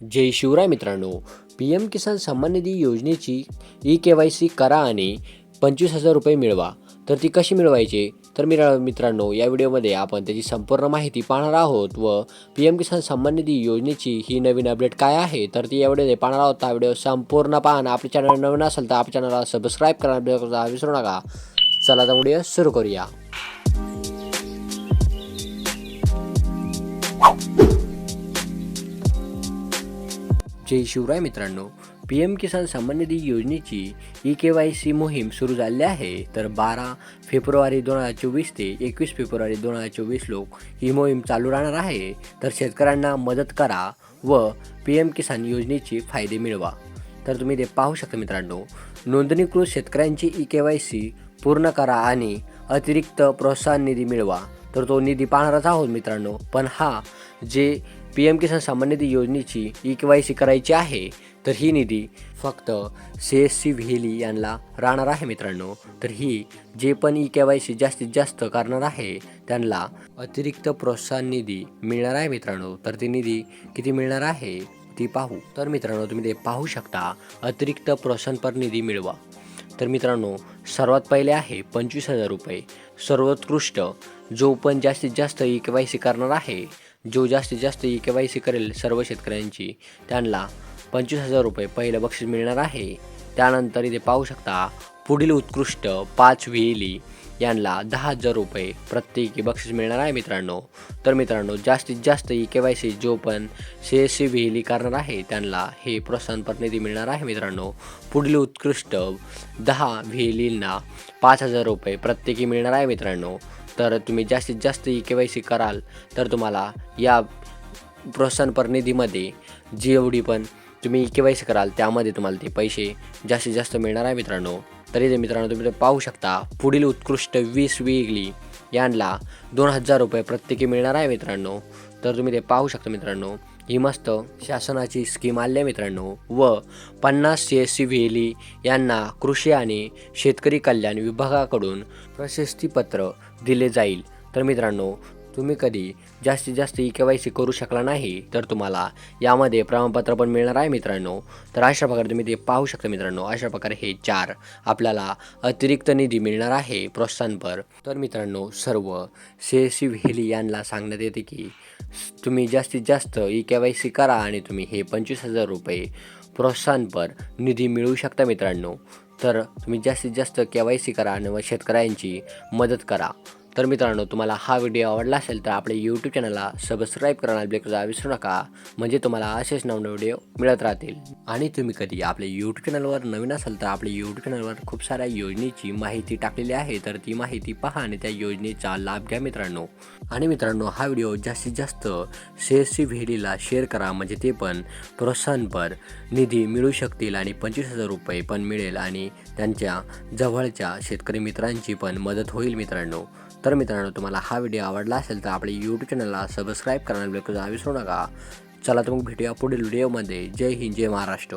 जय शिवराय मित्रांनो. P M किसान सन्मान निधी योजनेची ई के वाय सी करा आणि पंचवीस हजार रुपये मिळवा. तर ती कशी मिळवायची? तर मिरा मित्रांनो या व्हिडिओमध्ये आपण त्याची संपूर्ण माहिती पाहणार आहोत व पी एम किसान सन्मान निधी योजनेची ही नवीन अपडेट काय आहे? तर ती या व्हिडिओमध्ये पाहणार आहोत. हा व्हिडिओ संपूर्ण पाहा आणि चॅनल नवीन असेल तर आपल्या चॅनलला सबस्क्राईब करा विसरू नका. चला तर व्हिडिओ सुरू करूया. जय शिवराय मित्रांनो. पी एम किसान सन्मान निधी योजनेची ई के वाय सी मोहीम सुरू झाली आहे. तर बारा फेब्रुवारी दोन हजार चोवीस ते एकवीस फेब्रुवारी दोन हजार चोवीस लोक ही मोहीम चालू राहणार आहे. तर शेतकऱ्यांना मदत करा व पी एम किसान योजनेचे फायदे मिळवा. तर तुम्ही ते पाहू शकता मित्रांनो. नोंदणीकृत शेतकऱ्यांची ई के वाय सी पूर्ण करा आणि अतिरिक्त प्रोत्साहन निधी मिळवा. तर तो निधी पाहणारच आहोत मित्रांनो. पण हा जे पी एम किसान सामान्य निधी योजनेची ई के वाय सी करायची आहे तर ही निधी फक्त सी एस सी व्हिली यांना राहणार आहे मित्रांनो. तर ही जे पण ई के वाय सी जास्तीत जास्त करणार आहे त्यांना अतिरिक्त प्रोत्साहन निधी मिळणार आहे मित्रांनो. तर ती निधी किती मिळणार आहे ती पाहू. तर मित्रांनो तुम्ही ते पाहू शकता. अतिरिक्त प्रोत्साहनपर निधी मिळवा. तर मित्रांनो सर्वात पहिले आहे पंचवीस हजार रुपये. सर्वोत्कृष्ट जो पण जास्तीत जास्त ई के वाय सी करणार आहे जो जास्तीत जास्त ई के वाय सी करेल सर्व शेतकऱ्यांची त्यांना पंचवीस हजार रुपये पहिलं बक्षीस मिळणार आहे. त्यानंतर इथे पाहू शकता पुढील उत्कृष्ट पाच व्हेली यांना दहा हजार रुपये प्रत्येकी बक्षीस मिळणार आहे मित्रांनो. तर मित्रांनो जास्तीत जास्त ई के वाय सी जो पण सी एस सी व्हेली करणार आहे त्यांना हे प्रोत्साहनपर निधी मिळणार आहे मित्रांनो. पुढील उत्कृष्ट दहा व्हेलींना पाच हजार रुपये प्रत्येकी मिळणार आहे मित्रांनो. तर तुम्ही जास्तीत जास्त ई के वाय सी कराल तर तुम्हाला या प्रोत्साहनपर निधीमध्ये जेवढी पण तुम्ही के वाय सी कराल त्यामध्ये तुम्हाला ते पैसे जास्तीत जास्त मिळणार आहे मित्रांनो. तरी ते मित्रांनो तुम्ही ते पाहू शकता पुढील उत्कृष्ट वीस वेगळी यांना दोन हजार रुपये प्रत्येकी मिळणार आहे मित्रांनो. तर तुम्ही ते पाहू शकता मित्रांनो. ही मस्त शासनाची स्कीम आली आहे मित्रांनो. व पन्नास सी एस सी व्हेली यांना कृषी आणि शेतकरी कल्याण विभागाकडून प्रशस्तीपत्र दिले जाईल. तर मित्रांनो तुम्ही कधी जास्तीत जास्त ई के वाय सी करू शकला नाही तर तुम्हाला यामध्ये प्रमाणपत्र पण मिळणार आहे मित्रांनो. तर अशा प्रकारे तुम्ही ते पाहू शकता मित्रांनो. अशा प्रकारे हे चार आपल्याला अतिरिक्त निधी मिळणार आहे प्रोत्साहनपर. तर मित्रांनो सर्व सी एस सी व्हेली यांना सांगण्यात येते की तुम्ही जास्तीत जास्त ई के वाय सी करा आणि तुम्ही हे पंचवीस हजार रुपये प्रोत्साहनपर निधी मिळवू शकता मित्रांनो. तर तुम्ही जास्तीत जास्त के वाय सी करा आणि व शेतकऱ्यांची मदत करा. तर मित्रांनो तुम्हाला हा व्हिडिओ आवडला असेल तर आपल्या यूट्यूब चॅनलला सबस्क्राईब करायला बिलकुल विसरू नका. म्हणजे तुम्हाला असेच नवनवे व्हिडिओ मिळत राहतील. आणि तुम्ही कधी आपल्या यूट्यूब चॅनलवर नवीन असाल तर आपल्या यूट्यूब चॅनलवर खूप साऱ्या योजनेची माहिती टाकलेली आहे. तर ती माहिती पहा आणि त्या योजनेचा लाभ घ्या मित्रांनो. आणि मित्रांनो हा व्हिडिओ जास्तीत जास्त सी एस शेअर करा. म्हणजे ते पण प्रोत्साहनपर निधी मिळू शकतील आणि पंचवीस हजार रुपये पण मिळेल आणि त्यांच्या जवळच्या शेतकरी मित्रांची पण मदत होईल मित्रांनो. तर मित्रांनो तुम्हाला हा व्हिडिओ आवडला असेल तर आपल्या यूट्यूब चॅनलला सबस्क्राईब करायला बिलकुल विसरू नका. चला तर मग भेटूया पुढील व्हिडिओमध्ये जय हिंद जय महाराष्ट्र.